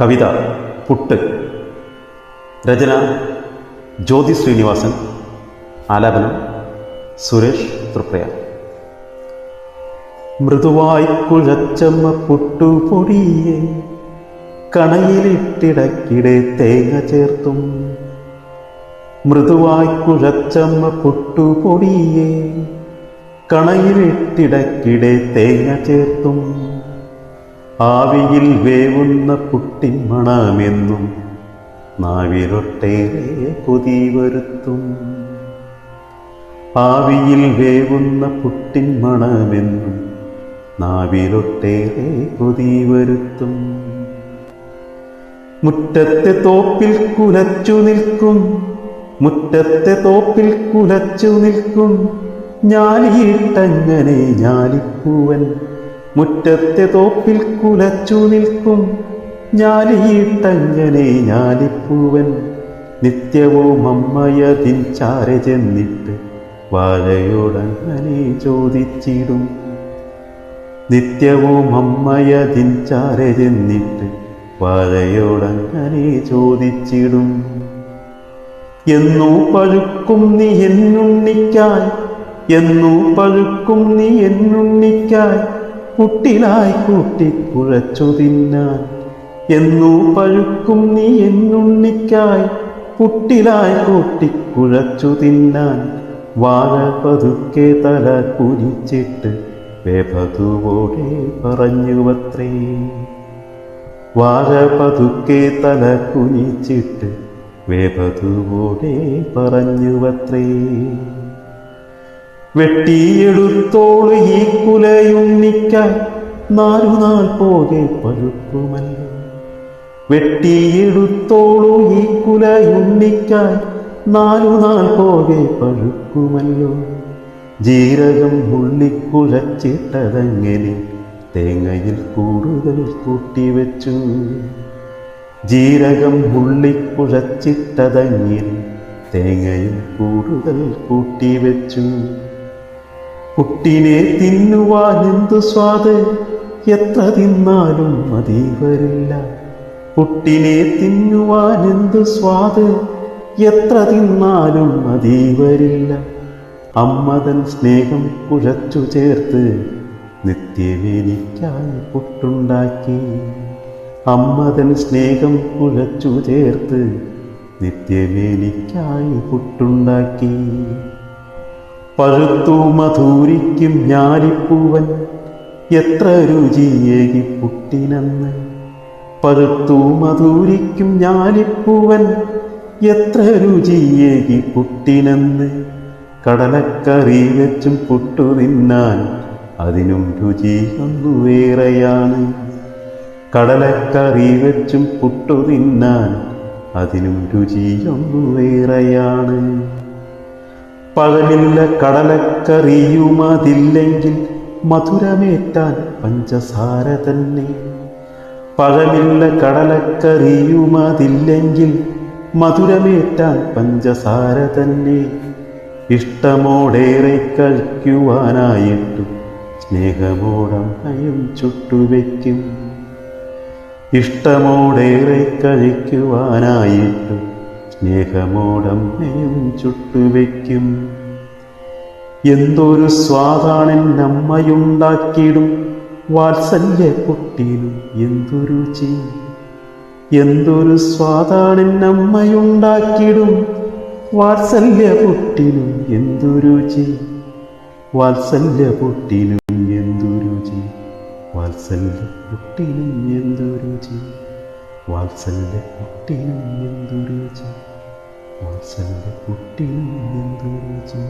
കവിത പുട്ട്. രചന ജ്യോതി ശ്രീനിവാസൻ. ആലാപനം സുരേഷ് തൃപ്രയ. മൃദുവായി കുഴച്ചമ്മ പുട്ടുപൊടിയെ കണയിലിട്ടിടക്കിടെ തേങ്ങ ചേർത്തും. മൃദുവായി കുഴച്ചമ്മ പുട്ടുപൊടിയെ കണയിലിട്ടിടക്കിടെ തേങ്ങ ചേർത്തും. ആവിയിൽ വേവുന്ന പുട്ടിൻ മണമെന്നും നാവിലൊട്ടേറെ കൊതി വരുത്തും ആവിയിൽ വേവുന്ന പുട്ടിൻ മണമെന്നും നാവിലൊട്ടേറെ കൊതി വരുത്തും മുറ്റത്തെ തോപ്പിൽ കുലച്ചു നിൽക്കും മുറ്റത്തെ തോപ്പിൽ കുലച്ചു നിൽക്കും. ഞാലിയിട്ടങ്ങനെ ഞാലിപ്പൂവൻ മുറ്റത്തെ തോപ്പിൽ കുലച്ചു നിൽക്കും ഞാലിയിട്ടങ്ങനെ ഞാലിപ്പൂവൻ. നിത്യവും അമ്മയതിൻ ചാര ചെന്നിട്ട് വാഴയോടങ്ങനെ ചോദിച്ചിടും. നിത്യവും അമ്മയതിൻ ചാര ചെന്നിട്ട് വാഴയോടങ്ങനെ ചോദിച്ചിടും. എന്നു പഴുക്കും നീ എന്നുണ്ണിക്കാൻ എന്നു പഴുക്കും നീ എന്നുണ്ണിക്കായി പുട്ടിലായി കൂട്ടിക്കുഴച്ചു തിന്നാൻ. എന്നു പഴുക്കും നീ എന്നുണ്ണിക്കായി പുട്ടിലായി കൂട്ടിക്കുഴച്ചു തിന്നാൻ. വാഴ പതുക്കെ തല കുനിച്ചിട്ട് വേപതുവോടെ പറഞ്ഞുവത്രേ. വാഴ പതുക്കെ തല കുനിച്ചിട്ട് വേപതുവോടെ പറഞ്ഞുവത്രേ. വെട്ടിയെടുത്തോളു ഈ കുലയുണ്ണിക്ക നാലു നാൾ പോകെ പഴുപ്പുമല്ല വെട്ടിയെടുത്തോളു ഈ കുലയുണ്ണിക്കാൻ നാലു നാൾ പോകെ പഴുക്കുമല്ലോ. ജീരകം ഉള്ളിക്കുഴച്ചിട്ടതങ്ങനെ തേങ്ങയിൽ കൂടുതൽ കൂട്ടിവെച്ചു. ജീരകം ഉള്ളിക്കുഴച്ചിട്ടതങ്ങനെ തേങ്ങയിൽ കൂടുതൽ കൂട്ടിവെച്ചു. കുട്ടിനെ തിന്നുവാൻ എന്തു സ്വാദ്? എത്ര തിന്നാലും മതി വരില്ല. കുട്ടിനെ തിന്നുവാൻ എന്തു സ്വാദ്? എത്ര തിന്നാലും മതി വരില്ല. അമ്മതൻ സ്നേഹം കുഴച്ചു ചേർത്ത് നിത്യമെനിക്കായി പുട്ടുണ്ടാക്കി. അമ്മതൻ സ്നേഹം കുഴച്ചു ചേർത്ത് നിത്യമെനിക്കായി പുട്ടുണ്ടാക്കി. പഴുത്തു മധൂരിക്കും ഞാലിപ്പൂവൻ. എത്ര രുചിയേകി പുട്ടിനെന്ന്. പഴുത്തു മധൂരിക്കും ഞാലിപ്പൂവൻ. എത്ര രുചിയേകി പുട്ടിനെന്ന്. കടലക്കറി വെച്ചും പുട്ടു തിന്നാൻ അതിനും രുചി ഒന്നു വേറെയാണ്. കടലക്കറി വെച്ചും പുട്ടു തിന്നാൻ അതിനും രുചി ഒന്നു പകലില്ല കടലക്കറിയുമതില്ലെങ്കിൽ മധുരമേറ്റാൻ പഞ്ചസാര തന്നെ. പഴമില്ല കടലക്കറിയുമതില്ലെങ്കിൽ മധുരമേറ്റാൻ പഞ്ചസാര തന്നെ. ഇഷ്ടമോടേറെ കഴിക്കുവാനായിട്ടു സ്നേഹമോടയും ചുട്ടുവയ്ക്കും ഇഷ്ടമോടേറെ കഴിക്കുവാനായിട്ടു സ്നേഹമോടമ്മയും ചുട്ടുവെക്കും എന്തൊരു സ്വാദാണെന്നമ്മയുണ്ടാക്കിയിടും വാത്സല്യ കുട്ടിയിലും എന്തൊരു രുചി എന്തൊരു സ്വാദാണെന്നമ്മയുണ്ടാക്കിയിടും വാത്സല്യ കുട്ടിയിലും എന്തൊരു രുചി വാത്സല്യ കുട്ടിയിലും എന്തൊരു രുചി വാത്സല്യ കുട്ടിയിലും എന്തൊരു രുചി വാത്സല്യ പൊട്ടിനും എന്തൊരു വാത്സല്യ പൊട്ടിനും എന്തു രുചി